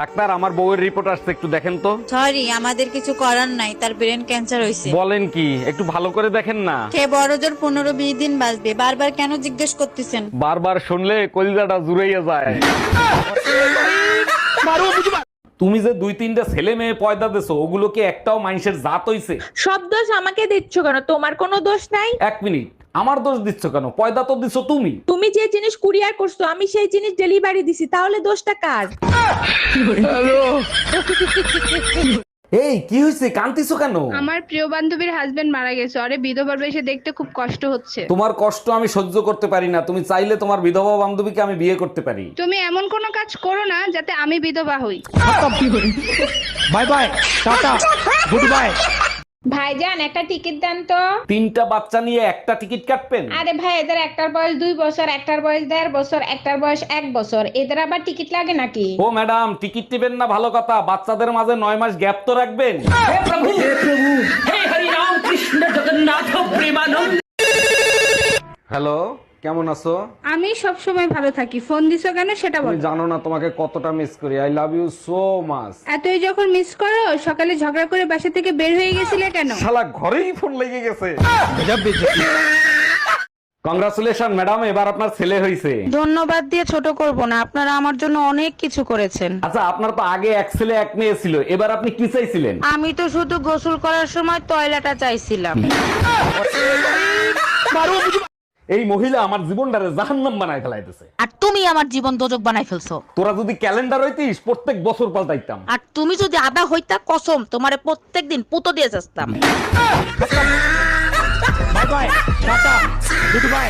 Doctor আমার বউয়ের report আসছে একটু দেখেন তো। সরি আমাদের কিছু করার নাই তার ব্রেন ক্যান্সার হয়েছে বলেন কি একটু ভালো করে দেখেন না। সে বড় জোর পনেরো বিশ দিন বাঁচবে বারবার কেন জিজ্ঞেস করতেছেন? বারবার শুনলে কলিজাটা জুড়াইয়া যায়। তুমি যে দুই তিনটা ছেলে মেয়ে পয়দা দেছো ওগুলোকে একটাও মানুষের জাত হইছে? সব দোষ আমাকে দিচ্ছ কেন? তোমার কোনো দোষ নাই? এক মিনিট। আমার দোষ দিচ্ছ কেন? পয়দা তো দিছো তুমি। তুমি যে জিনিস কুরিয়ার করছ আমি সেই জিনিস ডেলিভারি দিছি তাহলে দোষটা কার? এই কি হয়েছে কান্তিছো কেন? আমার প্রিয় বান্ধবীর হাজবেন্ড মারা গেছে। আরে বিধবার বেশে দেখতে খুব কষ্ট হচ্ছে। তোমার কষ্ট আমি সহ্য করতে পারি না। তুমি চাইলে তোমার বিধবা বান্ধবীকে আমি বিয়ে করতে পারি। তুমি এমন কোনো কাজ করো না যাতে আমি বিধবা হই। Bye bye tata good bye ভাইজান একটা টিকিট দেন তো। তিনটা বাচ্চা নিয়ে একটা টিকিট কাটবেন? আরে ভাই এদের একটার বয়স দুই বছর একটার বয়স দেড় বছর একটার বয়স এক বছর। এদের আবার টিকিট লাগে নাকি? ও ম্যাডাম টিকিট দিবেন না ভালো কথা। বাচ্চাদের মাঝে নয় মাস গ্যাপ তো রাখবেন। হে প্রভু হে প্রভু হে হরি রাম কৃষ্ণ জগন্নাথ প্রেমানন্দ। হ্যালো? কেমন আছো? আমি সব সময় ভালো থাকি। ফোন দিছো কেন সেটা তুমি জানো না তোমাকে কতটা মিস করি। I love you so much এতই যখন মিস করো সকালে ঝগড়া করে বাসা থেকে বের হয়ে গেছিলে কেন? শালা ঘরেই ফোন লেগে গেছে। কংগ্রাচুলেশন ম্যাডাম এবার আপনার ছেলে হয়েছে ধন্যবাদ দিয়ে ছোট করব না আপনারা আমার জন্য অনেক কিছু করেছেন। আচ্ছা আপনার তো আগে এক ছেলে এক মেয়ে ছিল এবার আপনি কি চাইছিলেন? আমি তো শুধু গোসল করার সময় টয়লেটটা চাইছিলাম। এই মহিলা আমার জীবনটারে জাহান্নাম বানায় ফেলাইতেছে। আর তুমি আমার জীবন দোজক বানাই ফেলছো। তোরা যদি ক্যালেন্ডার হইতিস প্রত্যেক বছর পাল্টাইতাম। আর তুমি যদি আদা হইতা কসম তোমারে প্রত্যেকদিন পুতো দিয়ে যাস্তাম। Bye bye tata goodbye.